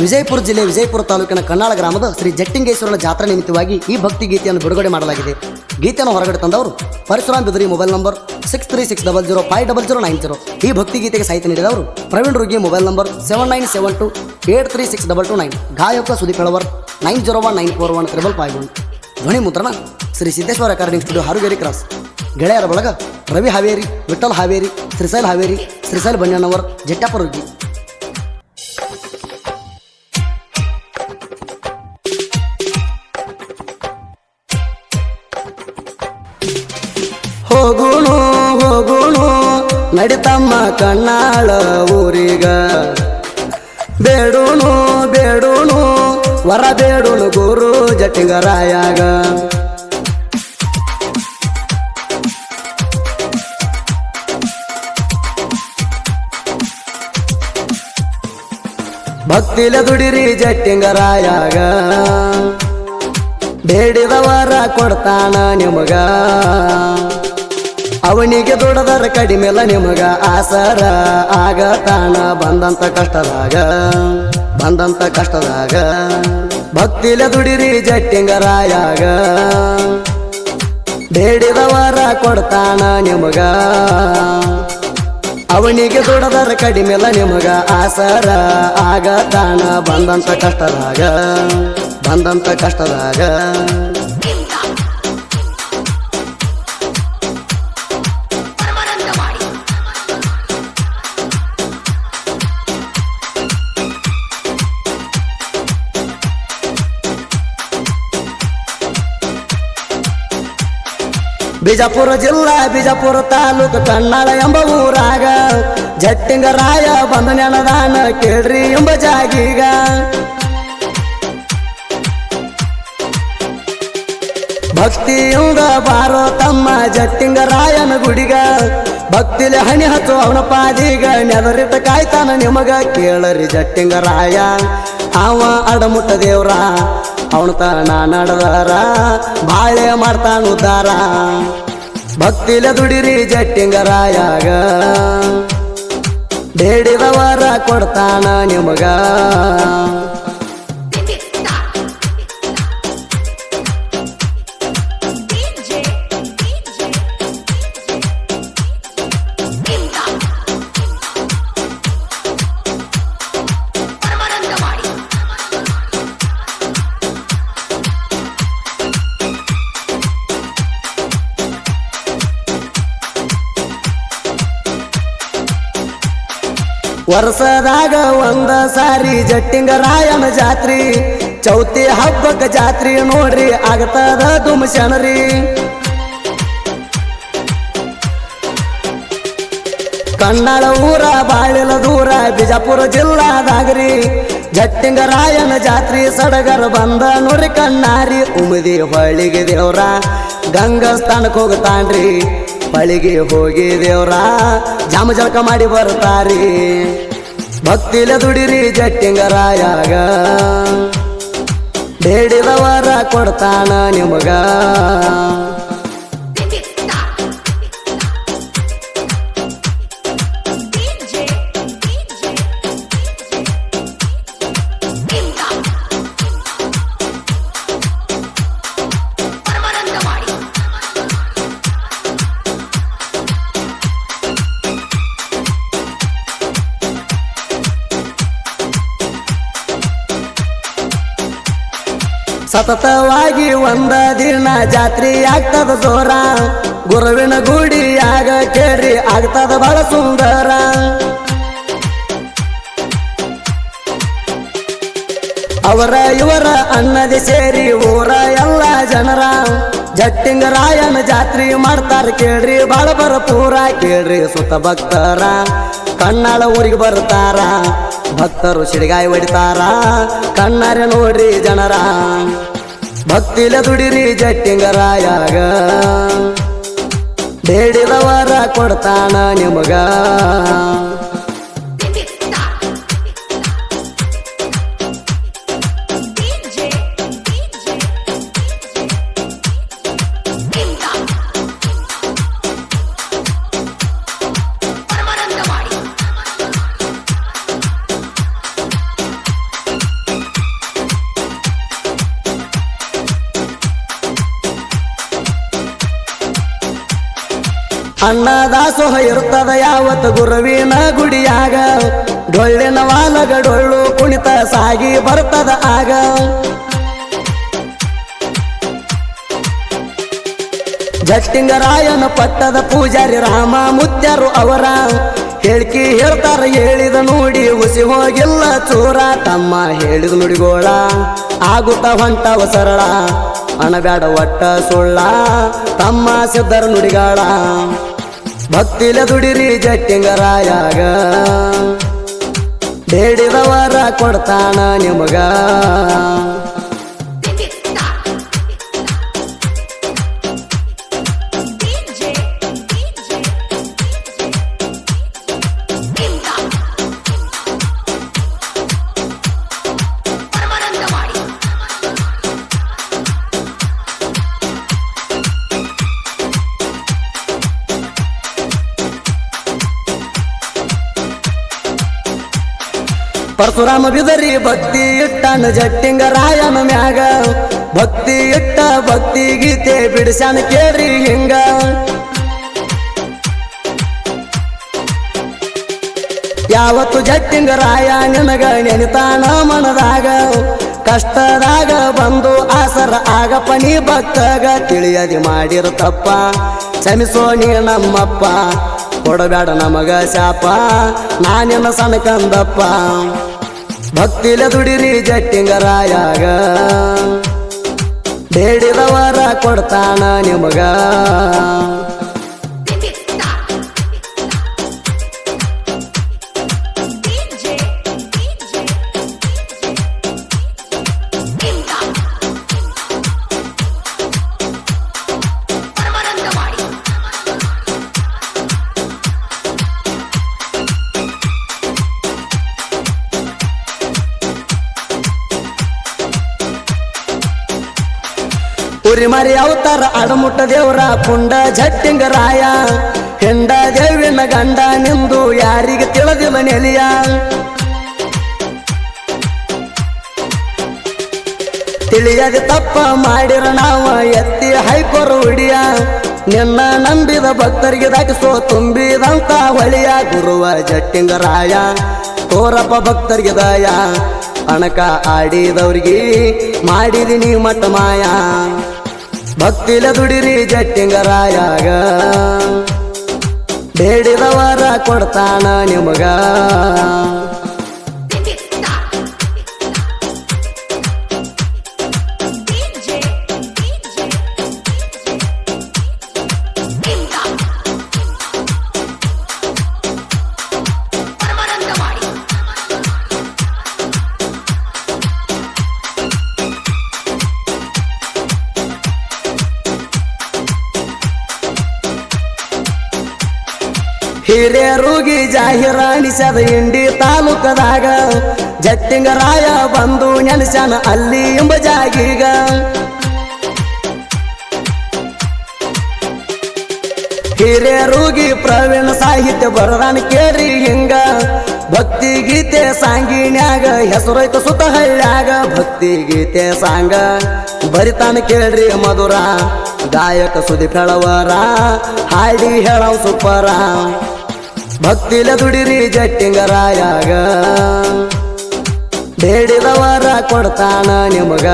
ವಿಜಯಪುರ ಜಿಲ್ಲೆ ವಿಜಯಪುರ ತಾಲೂಕಿನ ಕನ್ನಾಳ ಗ್ರಾಮದ ಶ್ರೀ ಜಟ್ಟಿಂಗೇಶ್ವರನ ಜಾತ್ರಾ ನಿಮಿತ್ತವಾಗಿ ಈ ಭಕ್ತಿ ಗೀತೆಯನ್ನು ಬಿಡುಗಡೆ ಮಾಡಲಾಗಿದೆ. ಗೀತೆಯನ್ನು ಹೊರಗಡೆ ತಂದವರು Parashuram Bidari mobile number six three six double zero five double zero nine zero. ಈ ಭಕ್ತಿ ಗೀತೆಗೆ ಸಾಹಿತ್ಯ ನೀಡಿದವರು Praveen Rugi mobile number seven nine seven two eight three six double two nine. ಗಾಯಕ Sudeep Kalavar nine zero one nine four one triple five one. ಧ್ವನಿ ಮುದ್ರಣ Shri Siddeshwara academy studio Harugeri cross. ಗೆಳೆಯರ ಬಳಗ ರವಿ ಹಾವೇರಿ ವಿಠಲ್ ಹಾವೇರಿ ಶ್ರೀಸೈಲ್ ಹಾವೇರಿ ಶ್ರೀಸೈಲ್ ಬಣ್ಣನವರ್ ಜಟ್ಟಪ್ಪ ನಡಿತಮ್ಮ ಕಣ್ಣಾಳ ಊರಿಗ. ಬೇಡೂನು ಬೇಡೂನು, ವರ ಬೇಡೂನು ಗುರು ಜಟಿಗರಾಯಾಗ. ಭಕ್ತಿಲ ದುಡಿರಿ ಜಟ್ಟಿಂಗರಾಯಾಗ. ಬೇಡಿದವರ ಕೊಡ್ತಾನ ನಿಮಗ. ಅವನಿಗೆ ದುಡದರ ಕಡಿಮೆಲ್ಲ ನಿಮಗ ಆಸರ. ಆಗತಾನ ಬಂದಂತ ಕಷ್ಟದಾಗ ಬಂದಂತ ಕಷ್ಟದಾಗ. ಭಕ್ತಿಲ ದುಡಿರಿ ಜಟ್ಟಿಂಗರಾಯಾಗ. ಬೇಡಿದವರ ಕೊಡ್ತಾನ ನಿಮಗ. ಅವನಿಗೆ ದುಡದರ ಕಡಿಮೆಲ್ಲ ನಿಮಗ ಆಸರ. ಆಗತಾನ ಬಂದಂತ ಕಷ್ಟದಾಗ ಬಂದಂತ ಕಷ್ಟದಾಗ. ಬಿಜಾಪುರ ಜಿಲ್ಲಾ, ಬಿಜಾಪುರ ತಾಲೂಕು ಕನ್ನಡ ಎಂಬ ಊರಾಗ. ಜಟ್ಟಿಂಗರಾಯ ಬಂದ ನೆನದಾನ ಕೇಳ್ರಿ ಎಂಬ ಜಾಗೀಗ. ಭಕ್ತಿಯಿಂದ ಬಾರೋ ತಮ್ಮ ಜಟ್ಟಿಂಗರಾಯನ ಗುಡಿಗ. ಭಕ್ತಿಲಿ ಹಣಿ ಹಚ್ಚು ಅವನ ಪಾದೀಗ ನೆಲರಿಟ್ಟ ಕಾಯ್ತಾನ ನಿಮಗ ಕೇಳರಿ ಜಟ್ಟಿಂಗರಾಯ. ಅವ ಅಡಮುಟ್ಟ ದೇವ್ರ ಅವನ ತನ ನಡೆದಾರ ಬಾಳೆ ಮಾಡ್ತಾನು ಉದ್ದಾರ. ಭಕ್ತಿಲ ದುಡಿರಿ ಜಟ್ಟಿಂಗರಾಯಾಗ. ಬೇಡಿದವರ ಕೊಡ್ತಾನ ನಿಮಗ. ವರ್ಷದಾಗ ಒಂದ ಸಾರಿ ಜಟ್ಟಿಂಗರಾಯನ ಜಾತ್ರಿ. ಚೌತಿ ಹಬ್ಬಕ್ಕ ಜಾತ್ರಿ ನೋಡ್ರಿ ಆಗತದ ದುಮಶಣರಿ ಕನ್ನಡ ಊರ, ಬಾಳಿಲ ದೂರ, ಬಿಜಾಪುರ ಜಿಲ್ಲಾದಾಗ್ರಿ. ಜಟ್ಟಿಂಗರಾಯನ ಜಾತ್ರಿ ಸಡಗರ ಬಂದ ನೋಡ್ರಿ ಕಣ್ಣಾರಿ. ಉಮದಿ ಹೊಳಿಗೆ ದೇವ್ರ ಗಂಗಸ್ಥಾನಕ್ಕೆ ಹೋಗ್ತಾನ್ರಿ. ಹೊಳಿಗೆ ಹೋಗಿ ದೇವ್ರ ಜಾಮ ಜಳಕ ಮಾಡಿ ಬರ್ತಾರಿ ಭಕ್ತಿಲ ದುಡಿರಿ ಜಟ್ಟಿಂಗರಾಯಾಗ. ಬೇಡಿದವರ ಕೊಡ್ತಾನ ನಿಮಗ. ಸತತವಾಗಿ ಒಂದ ದಿನ ಜಾತ್ರೆ ಆಗ್ತದ ಜೋರ. ಗುರುವಿನ ಆಗ ಕೇರಿ ಆಗ್ತದ ಬಹಳ ಸುಂದರ. ಅವರ ಇವರ ಅನ್ನದಿ ಸೇರಿ ಊರ ಎಲ್ಲ ಜನರ. ಜಟ್ಟಿಂಗರಾಯನ ಜಾತ್ರೆ ಮಾಡ್ತಾರ ಕೇಳ್ರಿ, ಬಾಳ ಬರ ಪೂರ ಕೇಳ್ರಿ ಸುತ್ತ ಭಕ್ತರ. ಕಣ್ಣಾಳ ಊರಿಗೆ ಬರ್ತಾರ, ಭಕ್ತರು ಸಿಡಿಗಾಯಿ ಹೊಡಿತಾರ. ಕಣ್ಣಾರೆ ನೋಡ್ರಿ ಜನರ, ಭಕ್ತಿಲ ದುಡಿರಿ ಜಟ್ಟಿಂಗರಾಯಾಗ. ಬೇಡಿದವರ ಕೊಡ್ತಾನ ನಿಮಗ. ಅನ್ನದಾಸೋಹ ಇರ್ತದ ಯಾವತ್ತು ಗುರುವಿನ ಗುಡಿಯಾಗ? ಡೊಳ್ಳಿನ ವಾಲಗ ಡೊಳ್ಳು ಕುಣಿತ ಸಾಗಿ ಬರ್ತದ ಆಗ? ಜಟ್ಟಿಂಗರಾಯನ ಪಟ್ಟದ ಪೂಜಾರಿ ರಾಮ ಮುತ್ಯರು ಅವರ ಹೇಳ್ಕಿ ಹೇಳ್ತಾರ ಹೇಳಿದ ನೋಡಿ ಉಸಿ ಹೋಗಿಲ್ಲ ಚೂರ. ತಮ್ಮ ಹೇಳಿದ ನುಡಿಗೋಳ ಆಗುತ್ತ ಹೊಂಟವ ಸರಳ. ಅಣಬ್ಯಾಡ ಒಟ್ಟ ಸುಳ್ಳ. ತಮ್ಮ ಸಿದ್ಧರ ನುಡಿಗಾಳ. ಭಕ್ತಿಲ ದುಡಿರಿ ಜಟ್ಟಿಂಗರಾಯಾಗ. ಬೇಡಿದವರ ಕೊಡ್ತಾನ ನಿಮಗ. ಪರಶುರಾಮ ಬಿದರಿ ಭಕ್ತಿ ಇಟ್ಟನ ಜಟ್ಟಿಂಗ ರಾಯನ ಮ್ಯಾಗ. ಭಕ್ತಿ ಇಟ್ಟ ಭಕ್ತಿ ಗೀತೆ ಬಿಡಿಸ್ಯಾನ ಕೇಳ್ರಿ ಹಿಂಗ. ಯಾವತ್ತು ಜಟ್ಟಿಂಗ ರಾಯ ನಿನಗ ನೆನಿತಾನ ಮನದಾಗ. ಕಷ್ಟದಾಗ ಬಂದು ಆಸರ ಆಗಪ್ಪ ನೀ ಭಕ್ತಗ. ತಿಳಿಯದಿ ಮಾಡಿರ ತಪ್ಪ, ಕ್ಷಮಿಸೋ ನೀ ನಮ್ಮಪ್ಪ. ಕೊಡಬೇಡ ನಮಗ ಶಾಪ. ನಾನಿನ ಸಣ್ಕಂದಪ್ಪ ಭಕ್ತಿಲ ದುಡಿರಿ ಜಟ್ಟಿಂಗರಾಯಾಗ. ಬೇಡಿದವರ ಕೊಡ್ತಾನ ನಿಮಗ. ಉರಿ ಮರಿ ಅವತಾರ ಅಡಮುಟ್ಟ ದೇವರ ಪುಂಡ ಜಟ್ಟಿಂಗರಾಯ ಹೆಂಡ ದೇವಿನ ಗಂಡ, ನಿಂದು ಯಾರಿಗೆ ತಿಳಿದಿಲ್ಲ ನೆಲಿಯ. ತಿಳಿಯದೆ ತಪ್ಪ ಮಾಡಿರ ನಾವ, ಎತ್ತಿ ಹೈಕೋರ ಹುಡಿಯ. ನಿನ್ನ ನಂಬಿದ ಭಕ್ತರಿಗೆ ದಾಟಿಸೋ, ತುಂಬಿದಂತ ಹೊಳಿಯ ಗುರುವ ಜಟ್ಟಿಂಗ ರಾಯ. ತೋರಪ್ಪ ಭಕ್ತರಿಗೆ ದಯ. ಅಣಕ ಆಡಿದವ್ರಿಗೆ ಮಾಡಿದಿನಿ ಮಟ್ಟ ಮಾಯ. ಭಕ್ತಿಲ ದುಡಿರಿ ಜಟ್ಟಿಂಗರಾಯಾಗ. ಬೇಡಿದವರ ಕೊಡ್ತಾನ ನಿಮಗ. ಹಿರಿಯರುಗಿ ರೋಗಿ ಜಾಹೀರಾಣಿಸದ ಇಂಡಿ ತಾಲೂಕದಾಗ ಜಟ್ಟಿಂಗರಾಯ ಬಂದು ನೆನಸನ ಅಲ್ಲಿ ಎಂಬ ಜಾಗೀಗ. ಹಿರಿಯರುಗಿ ಪ್ರವೀಣ ಸಾಹಿತ್ಯ ಬರದಾನ ಕೇರಿ ಹಿಂಗ. ಭಕ್ತಿ ಗೀತೆ ಸಾಂಗಿನ್ಯಾಗ ಹೆಸರೈತ ಸುತ ಹಳ್ಳ್ಯಾಗ ಭಕ್ತಿ ಗೀತೆ ಸಾಂಗ ಬರಿತಾನ ಕೇಳ್ರಿ ಮಧುರ. ಗಾಯಕ ಸುದೀಪ್ ಹೇಳವರ, ಹಾಡಿ ಹೇಳವ್ ಸುಪ್ಪರ. ಭಕ್ತಿಲ ದುಡಿರಿ ಜಟ್ಟಿಂಗರಾಯಾಗ. ಬೇಡಿದವರ ಕೊಡ್ತಾನ ನಿಮಗ.